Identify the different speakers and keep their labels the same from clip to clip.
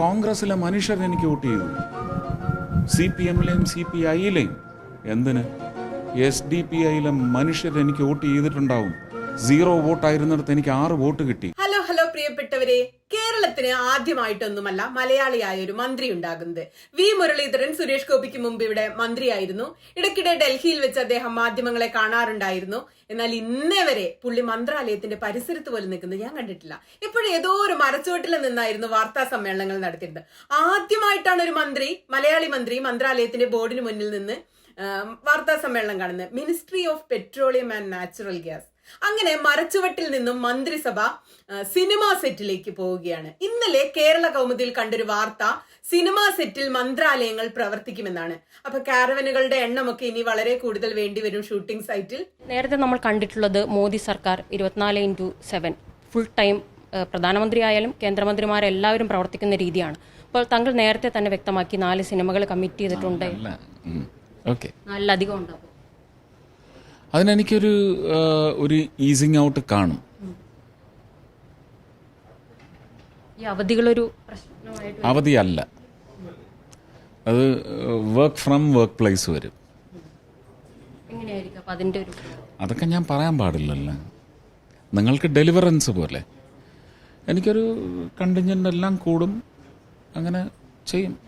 Speaker 1: കോൺഗ്രസിലെ മനുഷ്യർ എനിക്ക് വോട്ട് ചെയ്തു. സി പി എമ്മിലെയും സി പി ഐയിലെയും. എന്തിന്? എസ് ഡി പി ഐയിലെ മനുഷ്യർ എനിക്ക് വോട്ട് ചെയ്തിട്ടുണ്ടാവും. സീറോ വോട്ടായിരുന്നിടത്ത് എനിക്ക് ആറ് വോട്ട് കിട്ടി.
Speaker 2: ഹലോ ഹലോ പ്രിയപ്പെട്ടവരെ കേരളത്തിന് ആദ്യമായിട്ടൊന്നുമല്ല മലയാളിയായ ഒരു മന്ത്രി ഉണ്ടാകുന്നത്. വി. മുരളീധരൻ സുരേഷ് ഗോപിക്ക് മുമ്പ് ഇവിടെ മന്ത്രിയായിരുന്നു. ഇടയ്ക്കിടെ ഡൽഹിയിൽ വെച്ച് അദ്ദേഹം മാധ്യമങ്ങളെ കാണാറുണ്ടായിരുന്നു. എന്നാൽ ഇന്നേ വരെ പുള്ളി മന്ത്രാലയത്തിന്റെ പരിസരത്ത് പോലും നിൽക്കുന്നത് ഞാൻ കണ്ടിട്ടില്ല. ഇപ്പോഴും ഏതോ ഒരു മരച്ചുവട്ടിൽ നിന്നായിരുന്നു വാർത്താ സമ്മേളനങ്ങൾ നടത്തിയിരുന്നത്. ആദ്യമായിട്ടാണ് ഒരു മന്ത്രി മലയാളി മന്ത്രി മന്ത്രാലയത്തിന്റെ ബോർഡിന് മുന്നിൽ നിന്ന് വാർത്താ സമ്മേളനം കാണുന്നത്. Ministry of petroleum and natural gas അങ്ങനെ മരച്ചുവട്ടിൽ നിന്നും മന്ത്രിസഭ സിനിമാ സെറ്റിലേക്ക് പോവുകയാണ്. ഇന്നലെ കേരള കൗമുദിയിൽ കണ്ടൊരു വാർത്ത സിനിമാ സെറ്റിൽ മന്ത്രാലയങ്ങൾ പ്രവർത്തിക്കുമെന്നാണ്. അപ്പൊ കാരവനുകളുടെ എണ്ണമൊക്കെ ഇനി വളരെ കൂടുതൽ വേണ്ടിവരും ഷൂട്ടിംഗ് സൈറ്റിൽ.
Speaker 3: നേരത്തെ നമ്മൾ കണ്ടിട്ടുള്ളത് മോദി സർക്കാർ ഇരുപത്തിനാല് ഇന്റു സെവൻ ഫുൾ ടൈം പ്രധാനമന്ത്രി പ്രധാനമന്ത്രിയായാലും കേന്ദ്രമന്ത്രിമാരെല്ലാവരും പ്രവർത്തിക്കുന്ന രീതിയാണ്. അപ്പോൾ താങ്കൾ നേരത്തെ തന്നെ വ്യക്തമാക്കി നാല് സിനിമകൾ കമ്മിറ്റ് ചെയ്തിട്ടുണ്ട്.
Speaker 1: നല്ല അധികം
Speaker 3: നാലിലധികം ഉണ്ടാവും
Speaker 1: അതിനെനിക്കൊരു ഒരു ഈസിങ് ഔട്ട് കാണും.
Speaker 3: ഈ അവധികളൊരു
Speaker 1: അവധിയല്ല. അത് വർക്ക് ഫ്രം വർക്ക് പ്ലേസ് വരും. അതൊക്കെ ഞാൻ പറയാൻ പാടില്ലല്ലോ. നിങ്ങൾക്ക് ഡെലിവറൻസ് പോലെ. എനിക്കൊരു കണ്ടിഞ്ചന്റ് എല്ലാം കൂടും. അങ്ങനെ ചെയ്യും.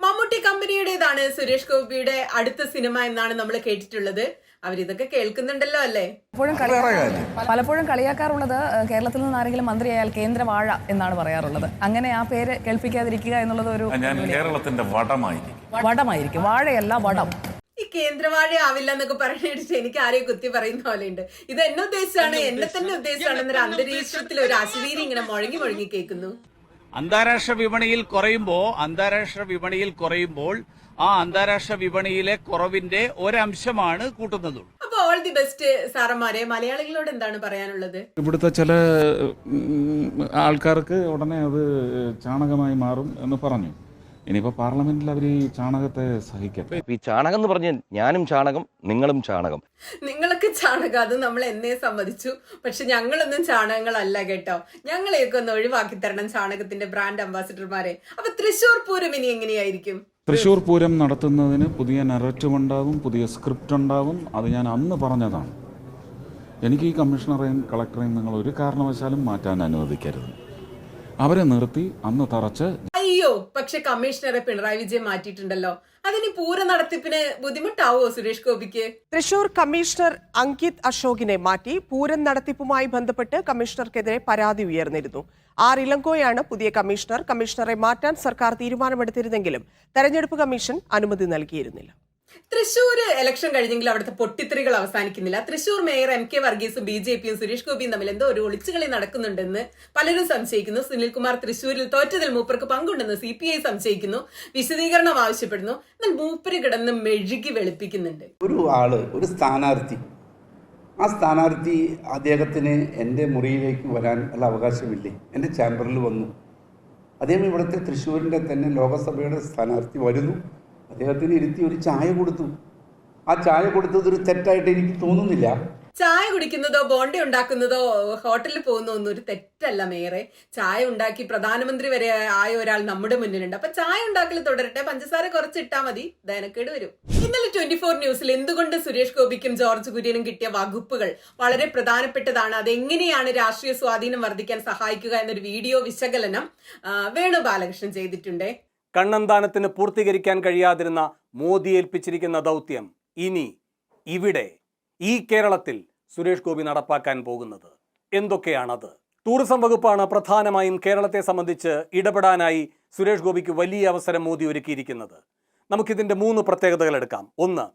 Speaker 2: മമ്മൂട്ടി കമ്പനിയുടേതാണ് സുരേഷ് ഗോപിയുടെ അടുത്ത സിനിമ എന്നാണ് നമ്മൾ കേട്ടിട്ടുള്ളത്. അവരിതൊക്കെ കേൾക്കുന്നുണ്ടല്ലോ അല്ലേ?
Speaker 4: പലപ്പോഴും കളിയാ- പലപ്പോഴും കളിയാക്കാറുള്ളത് കേരളത്തിൽ നിന്ന് ആരെങ്കിലും മന്ത്രിയായാൽ കേന്ദ്ര വാഴ എന്നാണ് പറയാറുള്ളത്. അങ്ങനെ ആ പേര് കേൾപ്പിക്കാതിരിക്കുക എന്നുള്ളത് ഒരു
Speaker 1: ഞാൻ കേരളത്തിന്റെ വടമായിരിക്കും.
Speaker 4: വടമായിരിക്കും. വാഴയല്ല വടം.
Speaker 2: ഈ കേന്ദ്രവാഴ ആവില്ല എന്നൊക്കെ പറഞ്ഞിട്ട് എനിക്ക് ആരെയും കുത്തി പറയുന്ന പോലെ ഉണ്ട് ഇത് എന്നെ ഉദ്ദേശിച്ചാണ് എന്നെ തന്നെ ഉദ്ദേശിച്ചാണ്. എന്നൊരു അന്തരീക്ഷത്തിൽ ഒരു അശ്വീരി ഇങ്ങനെ മുഴങ്ങി മുഴങ്ങി കേൾക്കുന്നു.
Speaker 5: അന്താരാഷ്ട്ര വിപണിയിൽ കുറയുമ്പോൾ അന്താരാഷ്ട്ര വിപണിയിൽ കുറയുമ്പോൾ ആ അന്താരാഷ്ട്ര വിപണിയിലെ കുറവിന്റെ ഒരംശമാണ് കൂട്ടുന്നതുള്ളൂ.
Speaker 2: ഓൾ ദി ബെസ്റ്റ് സാറന്മാരെ മലയാളികളോട് എന്താണ് പറയാനുള്ളത്?
Speaker 1: ഇവിടുത്തെ ചില ആൾക്കാർക്ക് ഉടനെ അത് ചാണകമായി മാറും എന്ന് പറഞ്ഞു. ഇനിയിപ്പോ പാർലമെന്റിൽ അവർ ഈ ചാണകത്തെ സഹിക്കട്ടെ.
Speaker 6: ഈ ചാണകം എന്ന് പറഞ്ഞ ഞാനും ചാണകം നിങ്ങളും ചാണകം.
Speaker 2: നിങ്ങളൊക്കെ ചാണകം അത് നമ്മൾ എന്നെ സമ്മതിച്ചു. പക്ഷെ ഞങ്ങളൊന്നും ചാണകങ്ങളല്ല കേട്ടോ. ഞങ്ങളെയൊക്കെ ഒന്ന് ഒഴിവാക്കി തരണം ചാണകത്തിന്റെ ബ്രാൻഡ് അംബാസിഡർമാരെ അപ്പൊ തൃശൂർ പൂരം ഇനി എങ്ങനെയായിരിക്കും?
Speaker 1: തൃശ്ശൂർ പൂരം നടത്തുന്നതിന് പുതിയ നറേറ്റീവ് ഉണ്ടാവും പുതിയ സ്ക്രിപ്റ്റ് ഉണ്ടാവും അത് ഞാൻ അന്ന് പറഞ്ഞതാണ്. എനിക്ക് ഈ കമ്മീഷണറെയും കളക്ടറെയും നിങ്ങൾ ഒരു കാരണവശാലും മാറ്റാൻ അനുവദിക്കരുത്. അവരെ നിർത്തി അന്ന് തറച്ച്
Speaker 2: അയ്യോ പക്ഷെ കമ്മീഷണറെ പിണറായി വിജയൻ മാറ്റിയിട്ടുണ്ടല്ലോ. അതിന് പൂര നടത്തിപ്പിന് ബുദ്ധിമുട്ടാവോ സുരേഷ് ഗോപിക്ക്?
Speaker 7: തൃശൂർ കമ്മീഷണർ അങ്കിത് അശോകിനെ മാറ്റി പൂരം നടത്തിപ്പുമായി ബന്ധപ്പെട്ട് കമ്മീഷണർക്കെതിരെ പരാതി ഉയർന്നിരുന്നു. ആർ ഇളങ്കോയാണ് പുതിയ കമ്മീഷണർ. കമ്മീഷണറെ മാറ്റാൻ സർക്കാർ തീരുമാനമെടുത്തിരുന്നെങ്കിലും തെരഞ്ഞെടുപ്പ് കമ്മീഷൻ അനുമതി നൽകിയിരുന്നില്ല.
Speaker 2: തൃശ്ശൂർ ഇലക്ഷൻ കഴിഞ്ഞെങ്കിൽ അവിടുത്തെ പൊട്ടിത്തെറികൾ അവസാനിക്കുന്നില്ല. തൃശൂർ മേയർ എം കെ വർഗീസും ബി ജെ പിയും സുരേഷ് ഗോപിയും തമ്മിൽ എന്തോ ഒരു ഒളിച്ചുകളി നടക്കുന്നുണ്ടെന്ന് പലരും സംശയിക്കുന്നു. സുനിൽകുമാർ തൃശൂരിൽ തോറ്റതിൽ മൂപ്പർക്ക് പങ്കുണ്ടെന്ന് സി പി ഐ സംശയിക്കുന്നു. വിശദീകരണം ആവശ്യപ്പെടുന്നു. എന്നാൽ മൂപ്പര് കിടന്ന് മെഴുകി വെളുപ്പിക്കുന്നുണ്ട്.
Speaker 8: ഒരു ആൾ ഒരു സ്ഥാനാർത്ഥി ആ സ്ഥാനാർത്ഥി അദ്ദേഹത്തിന് എന്റെ മുറിയിലേക്ക് വരാൻ ഉള്ള അവകാശമില്ലേ? എന്റെ ചാമ്പറിൽ വന്നു. അദ്ദേഹം ഇവിടുത്തെ തൃശ്ശൂരിന്റെ തന്നെ ലോകസഭയുടെ സ്ഥാനാർത്ഥി വരുന്നു. അദ്ദേഹത്തിന് ഇരുത്തി ഒരു ചായ കൊടുത്തു. ആ ചായ കൊടുത്തത് ഒരു തെറ്റായിട്ട് എനിക്ക് തോന്നുന്നില്ല.
Speaker 2: ചായ കുടിക്കുന്നതോ ബോണ്ട ഉണ്ടാക്കുന്നതോ ഹോട്ടലിൽ പോകുന്നതോ ഒന്നും ഒരു തെറ്റല്ല മേറെ ചായ ഉണ്ടാക്കി പ്രധാനമന്ത്രി വരെ ആയ ഒരാൾ നമ്മുടെ മുന്നിലുണ്ട്. അപ്പൊ ചായ ഉണ്ടാക്കൽ തുടരട്ടെ. പഞ്ചസാര കുറച്ചിട്ടാ മതി. ദയനക്കേട് വരും. ഇന്നലെ ട്വന്റി ഫോർ ന്യൂസിൽ എന്തുകൊണ്ട് സുരേഷ് ഗോപിക്കും ജോർജ് കുര്യനും കിട്ടിയ വകുപ്പുകൾ വളരെ പ്രധാനപ്പെട്ടതാണ്? അതെങ്ങനെയാണ് രാഷ്ട്രീയ സ്വാധീനം വർദ്ധിക്കാൻ സഹായിക്കുക എന്നൊരു വീഡിയോ വിശകലനം വേണു ബാലകൃഷ്ണൻ ചെയ്തിട്ടുണ്ട്.
Speaker 9: കണ്ണന്താനത്തിന് പൂർത്തീകരിക്കാൻ കഴിയാതിരുന്ന മോദി ഏൽപ്പിച്ചിരിക്കുന്ന ദൗത്യം ഇനി ഇവിടെ. ഈ കേരളത്തിൽ സുരേഷ് ഗോപി നടപ്പാക്കാൻ പോകുന്നത്? എന്തൊക്കെയാണത്? ടൂറിസം വകുപ്പാണ് പ്രധാനമായും കേരളത്തെ സംബന്ധിച്ച് ഇടപെടാനായി സുരേഷ് ഗോപിക്ക് വലിയ അവസരം മോദി ഒരുക്കിയിരിക്കുന്നത്. നമുക്കിതിന്റെ മൂന്ന് പ്രത്യേകതകൾ എടുക്കാം. ഒന്ന്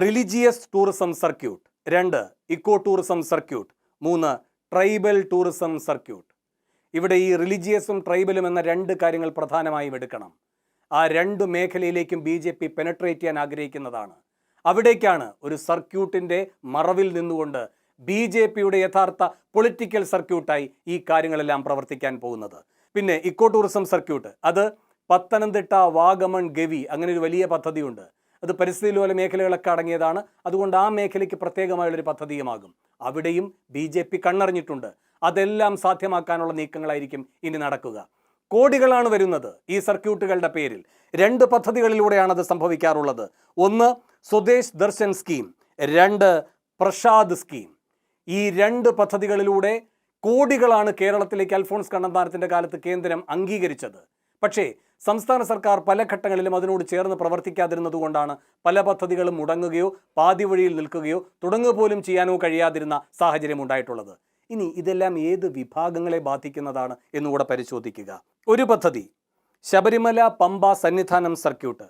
Speaker 9: റിലിജിയസ് ടൂറിസം സർക്യൂട്ട്. രണ്ട് ഇക്കോ ടൂറിസം സർക്യൂട്ട്. മൂന്ന് ട്രൈബൽ ടൂറിസം സർക്യൂട്ട്. ഇവിടെ ഈ റിലിജിയസും ട്രൈബലും എന്ന രണ്ട് കാര്യങ്ങൾ പ്രധാനമായും എടുക്കണം. ആ രണ്ട് മേഖലയിലേക്കും ബി ജെ പി പെനട്രേറ്റ് ചെയ്യാൻ ആഗ്രഹിക്കുന്നതാണ്. അവിടേക്കാണ് ഒരു സർക്യൂട്ടിന്റെ മറവിൽ നിന്നുകൊണ്ട് ബി ജെ പിയുടെ യഥാർത്ഥ പൊളിറ്റിക്കൽ സർക്യൂട്ടായി ഈ കാര്യങ്ങളെല്ലാം പ്രവർത്തിക്കാൻ പോകുന്നത്. പിന്നെ ഇക്കോ ടൂറിസം സർക്യൂട്ട്. അത് പത്തനംതിട്ട വാഗമൺ ഗവി അങ്ങനെ ഒരു വലിയ പദ്ധതിയുണ്ട്. അത് പരിസ്ഥിതി ലോല മേഖലകളൊക്കെ അടങ്ങിയതാണ്. അതുകൊണ്ട് ആ മേഖലയ്ക്ക് പ്രത്യേകമായുള്ളൊരു പദ്ധതിയുമാകും. അവിടെയും ബി ജെ പി കണ്ണറിഞ്ഞിട്ടുണ്ട്. അതെല്ലാം സാധ്യമാക്കാനുള്ള നീക്കങ്ങളായിരിക്കും ഇനി നടക്കുക. കോടികളാണ് വരുന്നത് ഈ സർക്യൂട്ടുകളുടെ പേരിൽ. രണ്ട് പദ്ധതികളിലൂടെയാണ് അത് സംഭവിക്കാറുള്ളത്. ഒന്ന് സ്വദേശ് ദർശൻ സ്കീം. രണ്ട് പ്രസാദ് സ്കീം. ഈ രണ്ട് പദ്ധതികളിലൂടെ കോടികളാണ് കേരളത്തിലേക്ക് അൽഫോൺസ് കണ്ണന്താനത്തിന്റെ കാലത്ത് കേന്ദ്രം അംഗീകരിച്ചത്. പക്ഷേ സംസ്ഥാന സർക്കാർ പല ഘട്ടങ്ങളിലും അതിനോട് ചേർന്ന് പ്രവർത്തിക്കാതിരുന്നതുകൊണ്ടാണ് പല പദ്ധതികളും മുടങ്ങുകയോ പാതി വഴിയിൽ നിൽക്കുകയോ തുടങ്ങുക പോലും ചെയ്യാനോ കഴിയാതിരുന്ന സാഹചര്യം ഉണ്ടായിട്ടുള്ളത് ഇനി ഇതെല്ലാം ഏത് വിഭാഗങ്ങളെ ബാധിക്കുന്നതാണ് എന്നുകൂടെ പരിശോധിക്കുക. ഒരു പദ്ധതി ശബരിമല പമ്പ സന്നിധാനം സർക്യൂട്ട്.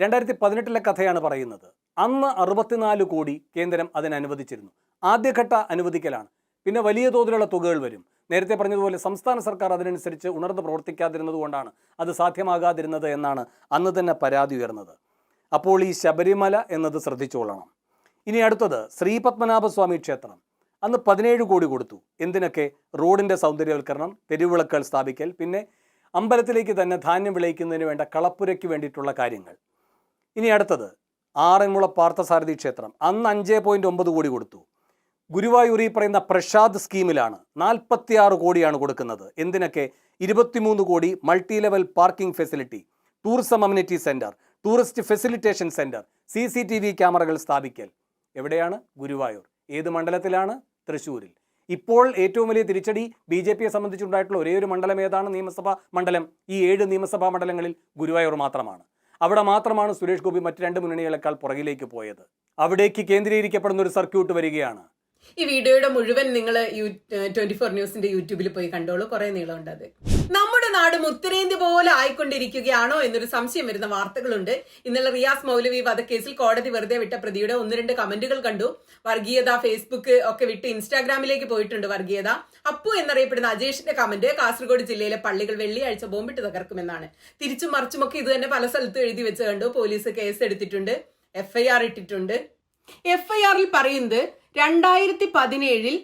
Speaker 9: രണ്ടായിരത്തി പതിനെട്ടിലെ കഥയാണ് പറയുന്നത്. അന്ന് അറുപത്തിനാല് കോടി കേന്ദ്രം അതിന് അനുവദിച്ചിരുന്നു. ആദ്യഘട്ട അനുവദിക്കലാണ്. പിന്നെ വലിയ തോതിലുള്ള തുകകൾ വരും. നേരത്തെ പറഞ്ഞതുപോലെ സംസ്ഥാന സർക്കാർ അതിനനുസരിച്ച് ഉണർന്ന് പ്രവർത്തിക്കാതിരുന്നത് കൊണ്ടാണ് അത് സാധ്യമാകാതിരുന്നത് എന്നാണ് അന്ന് തന്നെ പരാതി ഉയർന്നത്. അപ്പോൾ ഈ ശബരിമല എന്നത് ശ്രദ്ധിച്ചോളണം. ഇനി അടുത്തത് ശ്രീപത്മനാഭസ്വാമി ക്ഷേത്രം. അന്ന് പതിനേഴ് കോടി കൊടുത്തു. എന്തിനൊക്കെ? റോഡിന്റെ സൗന്ദര്യവൽക്കരണം തെരുവിളക്കുകൾ സ്ഥാപിക്കൽ പിന്നെ അമ്പലത്തിലേക്ക് തന്നെ ധാന്യം വിളയിക്കുന്നതിന് വേണ്ട കളപ്പുരയ്ക്ക് വേണ്ടിയിട്ടുള്ള കാര്യങ്ങൾ. ഇനി അടുത്തത് ആറന്മുള പാർത്ഥസാരഥി ക്ഷേത്രം. അന്ന് അഞ്ച് പോയിന്റ് ഒമ്പത് കോടി കൊടുത്തു. ഗുരുവായൂർ ഈ പറയുന്ന പ്രഷാദ് സ്കീമിലാണ്. നാൽപ്പത്തിയാറ് കോടിയാണ് കൊടുക്കുന്നത്. എന്തിനൊക്കെ? ഇരുപത്തിമൂന്ന് കോടി multi level parking facility tourism amenity centre tourist facilitation centre C C T V ക്യാമറകൾ സ്ഥാപിക്കൽ. എവിടെയാണ്? ഗുരുവായൂർ. ഏത് മണ്ഡലത്തിലാണ്? തൃശ്ശൂരിൽ. ഇപ്പോൾ ഏറ്റവും വലിയ തിരിച്ചടി ബി ജെ പിയെ സംബന്ധിച്ചുണ്ടായിട്ടുള്ള ഒരേ ഒരു മണ്ഡലം ഏതാണ്? നിയമസഭാ മണ്ഡലം. ഈ ഏഴ് നിയമസഭാ മണ്ഡലങ്ങളിൽ ഗുരുവായൂർ മാത്രമാണ്. അവിടെ മാത്രമാണ് സുരേഷ് ഗോപി മറ്റ് രണ്ട് മുന്നണികളെക്കാൾ പുറകിലേക്ക് പോയത്. അവിടേക്ക് കേന്ദ്രീകരിക്കപ്പെടുന്ന ഒരു സർക്യൂട്ട് വരികയാണ്.
Speaker 2: ഈ വീഡിയോയുടെ മുഴുവൻ നിങ്ങൾ ട്വന്റി ഫോർ ന്യൂസിന്റെ യൂട്യൂബിൽ പോയി കണ്ടോളൂ. കുറെ നീളമുണ്ട് അത്. നമ്മുടെ നാട് ഉത്തരേന്ത്യ പോലെ ആയിക്കൊണ്ടിരിക്കുകയാണോ എന്നൊരു സംശയം വരുന്ന വാർത്തകളുണ്ട്. ഇന്നലെ റിയാസ് മൗലവി വധക്കേസിൽ കോടതി വെറുതെ വിട്ട പ്രതിയുടെ ഒന്ന് രണ്ട് കമന്റുകൾ കണ്ടു. വർഗീയത ഫേസ്ബുക്ക് ഒക്കെ വിട്ട് ഇൻസ്റ്റാഗ്രാമിലേക്ക് പോയിട്ടുണ്ട് വർഗീയത. അപ്പു എന്നറിയപ്പെടുന്ന അജേഷിന്റെ കമന്റ് കാസർഗോഡ് ജില്ലയിലെ പള്ളികൾ വെള്ളിയാഴ്ച ബോംബിട്ട് തകർക്കുമെന്നാണ്. തിരിച്ചും മറിച്ചുമൊക്കെ ഇത് തന്നെ പല സ്ഥലത്തും എഴുതി വെച്ച് കണ്ടു. പോലീസ് കേസ് എടുത്തിട്ടുണ്ട്. എഫ്ഐആർ ഇട്ടിട്ടുണ്ട്. എഫ്ഐആറിൽ പറയുന്നത് രണ്ടായിരത്തി പതിനേഴിൽ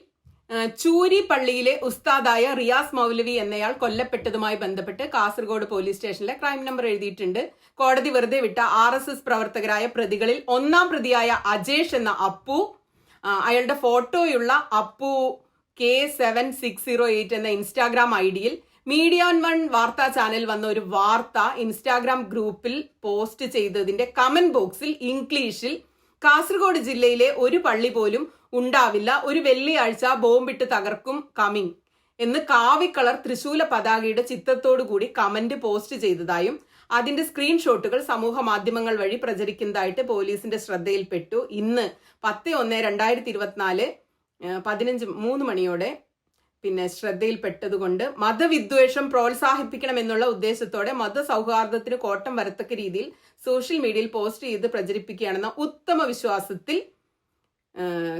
Speaker 2: ചൂരി പള്ളിയിലെ ഉസ്താദായ റിയാസ് മൗലവി എന്നയാൾ കൊല്ലപ്പെട്ടതുമായി ബന്ധപ്പെട്ട് കാസർഗോഡ് പോലീസ് സ്റ്റേഷനിലെ ക്രൈം നമ്പർ എഴുതിയിട്ടുണ്ട്. കോടതി വെറുതെ വിട്ട ആർ എസ് എസ് പ്രവർത്തകരായ പ്രതികളിൽ ഒന്നാം പ്രതിയായ അജേഷ് എന്ന അപ്പു അയാളുടെ ഫോട്ടോയുള്ള Appu K seven six zero eight എന്ന ഇൻസ്റ്റാഗ്രാം ഐ ഡിയിൽ മീഡിയ ഓൺ വൺ വാർത്താ ചാനൽ വന്ന ഒരു വാർത്ത ഇൻസ്റ്റാഗ്രാം ഗ്രൂപ്പിൽ പോസ്റ്റ് ചെയ്തതിന്റെ കമന്റ് ബോക്സിൽ ഇംഗ്ലീഷിൽ കാസർഗോഡ് ജില്ലയിലെ ഒരു പള്ളി പോലും ഉണ്ടാവില്ല. ഒരു വെള്ളിയാഴ്ച ബോംബിട്ട് തകർക്കും കമിങ് എന്ന് കാവിക്കളർ തൃശൂല പതാകയുടെ ചിത്രത്തോടു കൂടി കമന്റ് പോസ്റ്റ് ചെയ്തതായും അതിന്റെ സ്ക്രീൻഷോട്ടുകൾ സമൂഹ മാധ്യമങ്ങൾ വഴി പ്രചരിക്കുന്നതായിട്ട് പോലീസിന്റെ ശ്രദ്ധയിൽപ്പെട്ടു. ഇന്ന് പത്ത് ഒന്ന് രണ്ടായിരത്തി ഇരുപത്തിനാല് പതിനഞ്ച് മൂന്ന് മണിയോടെ പിന്നെ ശ്രദ്ധയിൽപ്പെട്ടതുകൊണ്ട് മതവിദ്വേഷം പ്രോത്സാഹിപ്പിക്കണം എന്നുള്ള ഉദ്ദേശത്തോടെ മതസൗഹാർദ്ദത്തിന് കോട്ടം വരത്തക്ക രീതിയിൽ സോഷ്യൽ മീഡിയയിൽ പോസ്റ്റ് ചെയ്ത് പ്രചരിപ്പിക്കുകയാണെന്ന ഉത്തമ വിശ്വാസത്തിൽ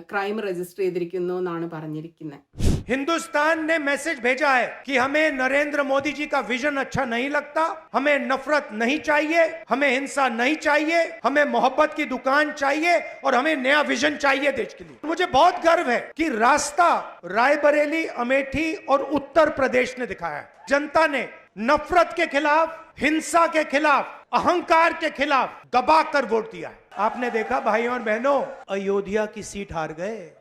Speaker 2: ക്രൈം രജിസ്റ്റർ ചെയ്തിരിക്കുന്നു എന്നാണ് പറഞ്ഞിരിക്കുന്നത്
Speaker 10: हिंदुस्तान ने मैसेज भेजा है कि हमें नरेंद्र मोदी जी का विजन अच्छा नहीं लगता, हमें नफरत नहीं चाहिए, हमें हिंसा नहीं चाहिए, हमें मोहब्बत की दुकान चाहिए और हमें नया विजन चाहिए देश के लिए। मुझे बहुत गर्व है कि रास्ता रायबरेली, अमेठी और उत्तर प्रदेश ने दिखाया जनता ने नफरत के खिलाफ, हिंसा के खिलाफ, अहंकार के खिलाफ दबा कर वोट दिया है। आपने देखा, भाइयों और बहनों, अयोध्या की सीट हार गए।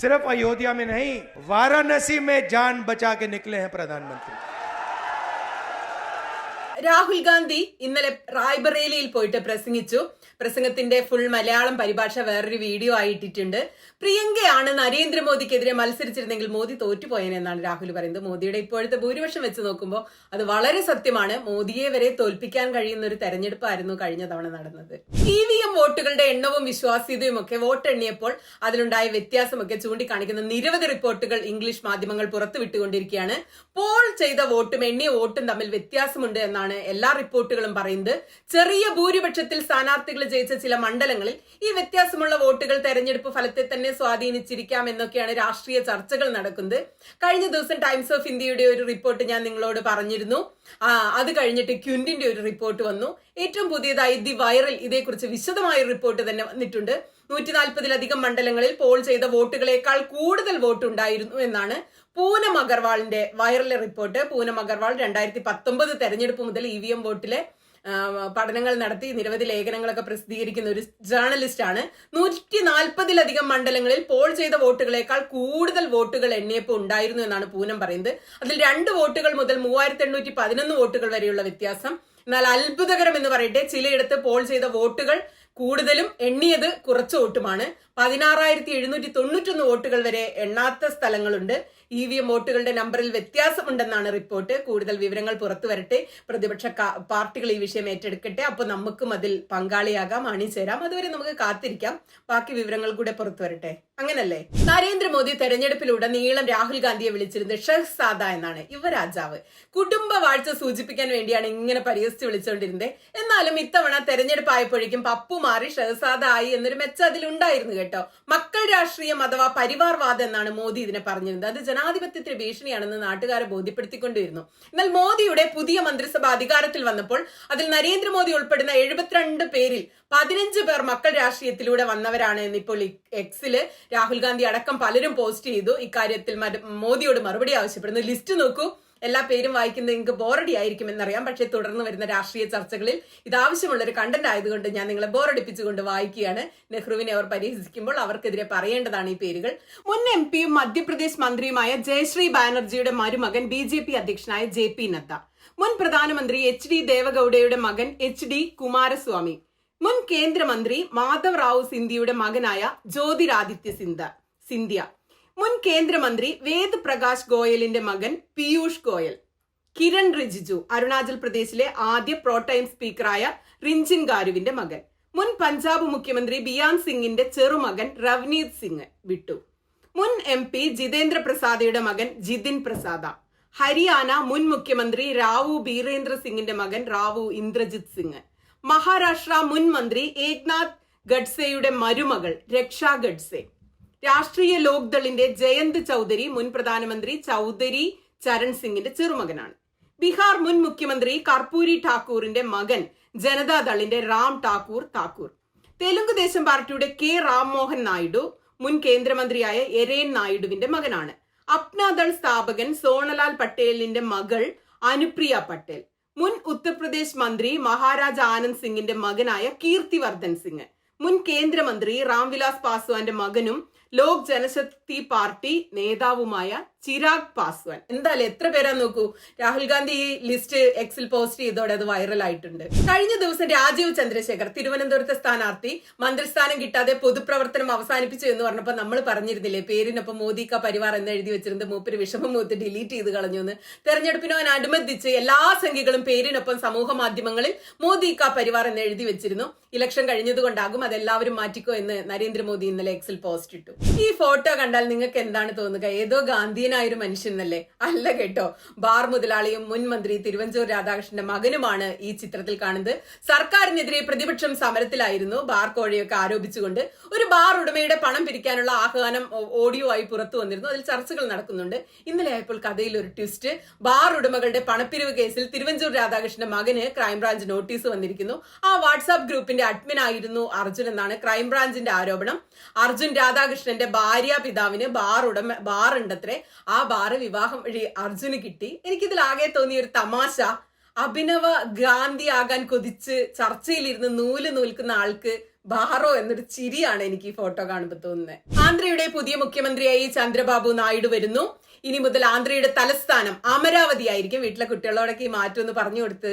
Speaker 10: सिर्फ़ अयोध्या में नहीं वाराणसी में जान बचा के निकले हैं प्रधानमंत्री।
Speaker 2: രാഹുൽ ഗാന്ധി ഇന്നലെ റായ്ബറേലിയിൽ പോയിട്ട് പ്രസംഗിച്ചു. പ്രസംഗത്തിന്റെ ഫുൾ മലയാളം പരിഭാഷ വേറൊരു വീഡിയോ ആയിട്ടിട്ടുണ്ട് പ്രിയങ്കയാണ് നരേന്ദ്രമോദിക്കെതിരെ മത്സരിച്ചിരുന്നെങ്കിൽ മോദി തോറ്റുപോയെന്നാണ് രാഹുൽ പറയുന്നത്. മോദിയുടെ ഇപ്പോഴത്തെ ഭൂരിപക്ഷം വെച്ച് നോക്കുമ്പോൾ അത് വളരെ സത്യമാണ്. മോദിയെ വരെ തോൽപ്പിക്കാൻ കഴിയുന്ന ഒരു തെരഞ്ഞെടുപ്പായിരുന്നു കഴിഞ്ഞ തവണ നടന്നത്. ഇ വി എം വോട്ടുകളുടെ എണ്ണവും വിശ്വാസ്യതയും ഒക്കെ വോട്ട് എണ്ണിയപ്പോൾ അതിലുണ്ടായ വ്യത്യാസമൊക്കെ ചൂണ്ടിക്കാണിക്കുന്ന നിരവധി റിപ്പോർട്ടുകൾ ഇംഗ്ലീഷ് മാധ്യമങ്ങൾ പുറത്തുവിട്ടുകൊണ്ടിരിക്കുകയാണ്. പോൾ ചെയ്ത വോട്ടും എണ്ണിയ വോട്ടും തമ്മിൽ വ്യത്യാസമുണ്ട് എന്നാണ് എല്ലാ റിപ്പോർട്ടുകളും പറയുന്നത്. ചെറിയ ഭൂരിപക്ഷത്തിൽ സ്ഥാനാർത്ഥികൾ ജയിച്ച ചില മണ്ഡലങ്ങളിൽ ഈ വ്യത്യാസമുള്ള വോട്ടുകൾ തെരഞ്ഞെടുപ്പ് ഫലത്തെ തന്നെ സ്വാധീനിച്ചിരിക്കാം എന്നൊക്കെയാണ് രാഷ്ട്രീയ ചർച്ചകൾ നടക്കുന്നത്. കഴിഞ്ഞ ദിവസം ടൈംസ് ഓഫ് ഇന്ത്യയുടെ ഒരു റിപ്പോർട്ട് ഞാൻ നിങ്ങളോട് പറഞ്ഞിരുന്നു. അത് കഴിഞ്ഞിട്ട് ക്യുൻഡിന്റെ ഒരു റിപ്പോർട്ട് വന്നു. ഏറ്റവും പുതിയതായി ദി വൈറൽ ഇതേക്കുറിച്ച് വിശദമായ റിപ്പോർട്ട് തന്നെ വന്നിട്ടുണ്ട്. നൂറ്റി നാൽപ്പതിലധികം മണ്ഡലങ്ങളിൽ പോൾ ചെയ്ത വോട്ടുകളേക്കാൾ കൂടുതൽ വോട്ട് ഉണ്ടായിരുന്നു എന്നാണ് പൂനം അഗർവാളിന്റെ വൈറൽ റിപ്പോർട്ട്. പൂനം അഗർവാൾ രണ്ടായിരത്തി പത്തൊമ്പത് തെരഞ്ഞെടുപ്പ് മുതൽ ഇ വി എം വോട്ടിലെ പഠനങ്ങൾ നടത്തി നിരവധി ലേഖനങ്ങളൊക്കെ പ്രസിദ്ധീകരിക്കുന്ന ഒരു ജേർണലിസ്റ്റ് ആണ്. നൂറ്റി നാൽപ്പതിലധികം മണ്ഡലങ്ങളിൽ പോൾ ചെയ്ത വോട്ടുകളേക്കാൾ കൂടുതൽ വോട്ടുകൾ എണ്ണിയപ്പോൾ ഉണ്ടായിരുന്നു എന്നാണ് പൂനം പറയുന്നത്. അതിൽ രണ്ട് വോട്ടുകൾ മുതൽ മൂവായിരത്തി എണ്ണൂറ്റി പതിനൊന്ന് വോട്ടുകൾ വരെയുള്ള വ്യത്യാസം. എന്നാൽ അത്ഭുതകരം എന്ന് പറയട്ടെ ചിലയിടത്ത് പോൾ ചെയ്ത വോട്ടുകൾ കൂടുതലും എണ്ണിയത് കുറച്ച് വോട്ടുമാണ്. പതിനാറായിരത്തി എഴുന്നൂറ്റി തൊണ്ണൂറ്റൊന്ന് വോട്ടുകൾ വരെ എണ്ണാത്ത സ്ഥലങ്ങളുണ്ട്. ഇ വി എം വോട്ടുകളുടെ നമ്പറിൽ വ്യത്യാസമുണ്ടെന്നാണ് റിപ്പോർട്ട്. കൂടുതൽ വിവരങ്ങൾ പുറത്തു വരട്ടെ പ്രതിപക്ഷ പാർട്ടികൾ ഈ വിഷയം ഏറ്റെടുക്കട്ടെ. അപ്പോൾ നമുക്കും അതിൽ പങ്കാളിയാകാം. അണിചേരാം അതുവരെ നമുക്ക് കാത്തിരിക്കാം. ബാക്കി വിവരങ്ങൾ കൂടെ പുറത്തു വരട്ടെ അങ്ങനല്ലേ? നരേന്ദ്രമോദി തെരഞ്ഞെടുപ്പിലുടനീളം രാഹുൽ ഗാന്ധിയെ വിളിച്ചിരുന്നത് ഷെഹ്സാദ എന്നാണ്. യുവരാജാവ്. കുടുംബ വാഴ്ച സൂചിപ്പിക്കാൻ വേണ്ടിയാണ് ഇങ്ങനെ പരിഹസിച്ച് വിളിച്ചുകൊണ്ടിരുന്നത് എന്നാലും ഇത്തവണ തെരഞ്ഞെടുപ്പ് ആയപ്പോഴേക്കും പപ്പു മാറി ഷെഹ്സാദ ആയി എന്നൊരു മെച്ച അതിലുണ്ടായിരുന്നു കേട്ടോ. മക്കൾ രാഷ്ട്രീയം അഥവാ പരിവാർവാദം എന്നാണ് മോദി ഇതിനെ പറഞ്ഞിരുന്നത്. അത് ജനാധിപത്യത്തിന് ഭീഷണിയാണെന്ന് നാട്ടുകാരെ ബോധ്യപ്പെടുത്തിക്കൊണ്ടിരുന്നു. എന്നാൽ മോദിയുടെ പുതിയ മന്ത്രിസഭ അധികാരത്തിൽ വന്നപ്പോൾ അതിൽ നരേന്ദ്രമോദി ഉൾപ്പെടുന്ന എഴുപത്തിരണ്ട് പേരിൽ പതിനഞ്ച് പേർ മക്കൾ രാഷ്ട്രീയത്തിലൂടെ വന്നവരാണ് എന്നിപ്പോൾ എക്സിൽ രാഹുൽ ഗാന്ധി അടക്കം പലരും പോസ്റ്റ് ചെയ്തു. ഇക്കാര്യത്തിൽ മോദിയോട് മറുപടി ആവശ്യപ്പെടുന്നു. ലിസ്റ്റ് നോക്കൂ. എല്ലാ പേരും വായിക്കുന്നത് നിങ്ങൾക്ക് ബോറടി ആയിരിക്കും എന്നറിയാം പക്ഷേ തുടർന്ന് വരുന്ന രാഷ്ട്രീയ ചർച്ചകളിൽ ഇത് ആവശ്യമുള്ള ഒരു കണ്ടന്റ് ആയതുകൊണ്ട് ഞാൻ നിങ്ങളെ ബോറടിപ്പിച്ചുകൊണ്ട് വായിക്കുകയാണ്. നെഹ്റുവിനെ അവർ പരിഹസിക്കുമ്പോൾ അവർക്കെതിരെ പറയേണ്ടതാണ് ഈ പേരുകൾ. മുൻ എം പിയും മധ്യപ്രദേശ് മന്ത്രിയുമായ ജയശ്രീ ബാനർജിയുടെ മരുമകൻ ബി ജെ പി അധ്യക്ഷനായ ജെ പി നദ്ദ. മുൻ പ്രധാനമന്ത്രി എച്ച് ഡി ദേവഗൌഡയുടെ മകൻ എച്ച് ഡി കുമാരസ്വാമി. മുൻ കേന്ദ്രമന്ത്രി മാധവ് റാവു സിന്ധ്യയുടെ മകനായ ജ്യോതിരാദിത്യ സിന്ധ സിന്ധ്യ. മുൻ കേന്ദ്രമന്ത്രി വേദ് പ്രകാശ് ഗോയലിന്റെ മകൻ പീയൂഷ് ഗോയൽ കിരൺ റിജിജു അരുണാചൽ പ്രദേശിലെ ആദ്യ പ്രോടൈം സ്പീക്കറായ റിഞ്ചിൻ ഗാരുവിന്റെ മകൻ. മുൻ പഞ്ചാബ് മുഖ്യമന്ത്രി ബിയാൻ സിംഗിന്റെ ചെറുമകൻ റവ്നീത് സിംഗ് വിട്ടു. മുൻ എം പി ജിതേന്ദ്ര പ്രസാദയുടെ മകൻ ജിതിൻ പ്രസാദ. ഹരിയാന മുൻ മുഖ്യമന്ത്രി റാവു ബീരേന്ദ്ര സിംഗിന്റെ മകൻ റാവു ഇന്ദ്രജിത് സിംഗ്. മഹാരാഷ്ട്ര മുൻ മന്ത്രി ഏക്നാഥ് ഗഡ്സെയുടെ മരുമകൾ രക്ഷാ ഗഡ്സെ. രാഷ്ട്രീയ ലോക്ദളിന്റെ ജയന്ത് ചൗധരി മുൻ പ്രധാനമന്ത്രി ചൗധരി ചരൺ സിംഗിന്റെ ചെറുമകനാണ്. ബീഹാർ മുൻ മുഖ്യമന്ത്രി കർപ്പൂരി ഠാക്കൂറിന്റെ മകൻ ജനതാദളിന്റെ റാം ഠാക്കൂർ താക്കൂർ. തെലുങ്ക് ദേശം പാർട്ടിയുടെ കെ റാംമോഹൻ നായിഡു മുൻ കേന്ദ്രമന്ത്രിയായ എരേൻ നായിഡുവിന്റെ മകനാണ്. അപ്നാദൾ സ്ഥാപകൻ സോണലാൽ പട്ടേലിന്റെ മകൾ അനുപ്രിയ പട്ടേൽ. മുൻ ഉത്തർപ്രദേശ് മന്ത്രി മഹാരാജ ആനന്ദ് സിംഗിന്റെ മകനായ കീർത്തിവർദ്ധൻ സിംഗ്. മുൻ കേന്ദ്രമന്ത്രി റാംവിലാസ് പാസ്വാന്റെ മകനും लोग जनसत् ജനശക്തി പാർട്ടി നേതാവുമായ ചിരാഗ് പാസ്വാൻ. എന്തായാലും എത്ര പേരാ നോക്കൂ? രാഹുൽ ഗാന്ധി ഈ ലിസ്റ്റ് എക്സിൽ പോസ്റ്റ് ചെയ്തോടെ അത് വൈറലായിട്ടുണ്ട് കഴിഞ്ഞ ദിവസം രാജീവ് ചന്ദ്രശേഖർ തിരുവനന്തപുരത്തെ സ്ഥാനാർത്ഥി മന്ത്രിസ്ഥാനം കിട്ടാതെ പൊതുപ്രവർത്തനം അവസാനിപ്പിച്ചു എന്ന് പറഞ്ഞപ്പോൾ നമ്മൾ പറഞ്ഞിരുന്നില്ലേ പേരിനൊപ്പം മോദി ക പരിവാർ എന്ന് എഴുതി വെച്ചിരുന്നത് മൂപ്പര് വിഷമം മൂത്ത് ഡിലീറ്റ് ചെയ്ത് കളഞ്ഞു എന്ന്. തെരഞ്ഞെടുപ്പിനോടനുബന്ധിച്ച് എല്ലാ സംഖ്യകളും പേരിനൊപ്പം സമൂഹ മാധ്യമങ്ങളിൽ മോദി ക പരിവാർ എന്ന് എഴുതി വെച്ചിരുന്നു. ഇലക്ഷൻ കഴിഞ്ഞതുകൊണ്ടാകും അതെല്ലാവരും മാറ്റിക്കോ എന്ന് നരേന്ദ്രമോദി ഇന്നലെ എക്സിൽ പോസ്റ്റ് ഇട്ടു. ഈ ഫോട്ടോ കണ്ടാൽ നിങ്ങൾക്ക് എന്താണ് തോന്നുക? ഏതോ ഗാന്ധിയനായ ഒരു മനുഷ്യനല്ലേ? അല്ല കേട്ടോ. ബാർ മുതലാളിയും മുൻ മന്ത്രി തിരുവഞ്ചൂർ രാധാകൃഷ്ണന്റെ മകനുമാണ് ഈ ചിത്രത്തിൽ കാണുന്നത്. സർക്കാരിനെതിരെ പ്രതിപക്ഷം സമരത്തിലായിരുന്നു. ബാർ കോഴയൊക്കെ ആരോപിച്ചുകൊണ്ട് ഒരു ബാർ ഉടമയുടെ പണം പിരിക്കാനുള്ള ആഹ്വാനം ഓഡിയോ ആയി പുറത്തു വന്നിരുന്നു. അതിൽ ചർച്ചകൾ നടക്കുന്നുണ്ട്. ഇന്നലെ ആയപ്പോൾ കഥയിൽ ഒരു ട്വിസ്റ്റ്. ബാർ ഉടമകളുടെ പണപ്പിരിവ് കേസിൽ തിരുവഞ്ചൂർ രാധാകൃഷ്ണന്റെ മകന് ക്രൈംബ്രാഞ്ച് നോട്ടീസ് വന്നിരിക്കുന്നു. ആ വാട്സ്ആപ്പ് ഗ്രൂപ്പിന്റെ അഡ്മിൻ ആയിരുന്നു അർജുൻ എന്നാണ് ക്രൈംബ്രാഞ്ചിന്റെ ആരോപണം. അർജുൻ രാധാകൃഷ്ണന്റെ ഭാര്യ പിതാവിന് ബാർ ഉടമ ബാർ ഉണ്ടത്രേ ആ ബാറ് വിവാഹം വഴി അർജുന് കിട്ടി. എനിക്കിതിൽ ആകെ തോന്നിയ ഒരു തമാശ. അഭിനവ ഗാന്ധി ആകാൻ കൊതിച്ച് ചർച്ചയിലിരുന്ന് നൂൽ നൂൽക്കുന്ന ആൾക്ക് ബാറോ എന്നൊരു ചിരിയാണ് എനിക്ക് ഈ ഫോട്ടോ കാണുമ്പോൾ തോന്നുന്നത് ആന്ധ്രയുടെ പുതിയ മുഖ്യമന്ത്രിയായി ചന്ദ്രബാബു നായിഡു വരുന്നു. ഇനി മുതൽ ആന്ധ്രയുടെ തലസ്ഥാനം അമരാവതി ആയിരിക്കും വീട്ടിലെ കുട്ടികളോടൊക്കെ ഈ മാറ്റം എന്ന് പറഞ്ഞു കൊടുത്ത്.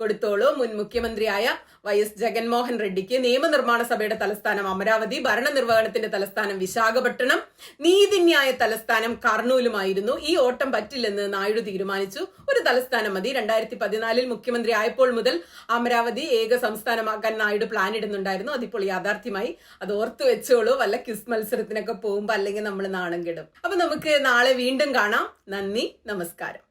Speaker 2: കൊടുത്തോളൂ. മുൻ മുഖ്യമന്ത്രിയായ വൈ എസ് ജഗൻമോഹൻ റെഡ്ഡിക്ക് നിയമനിർമ്മാണ സഭയുടെ തലസ്ഥാനം അമരാവതി ഭരണനിർവഹണത്തിന്റെ തലസ്ഥാനം വിശാഖപട്ടണം നീതിന്യായ തലസ്ഥാനം കർണൂലുമായിരുന്നു. ഈ ഓട്ടം പറ്റില്ലെന്ന് നായിഡു തീരുമാനിച്ചു. ഒരു തലസ്ഥാനം മതി. രണ്ടായിരത്തി പതിനാലിൽ മുഖ്യമന്ത്രി ആയപ്പോൾ മുതൽ അമരാവതി ഏക സംസ്ഥാനമാക്കാൻ നായിഡു പ്ലാൻ ഇടുന്നുണ്ടായിരുന്നു. അതിപ്പോൾ യാഥാർത്ഥ്യമായി അത് ഓർത്തു വെച്ചോളൂ. വല്ല ക്വിസ് മത്സരത്തിനൊക്കെ പോകുമ്പോൾ അല്ലെങ്കിൽ നമ്മൾ നാണം കിടും. അപ്പൊ നമുക്ക് നാളെ വീണ്ടും കാണാം. നന്ദി. നമസ്കാരം.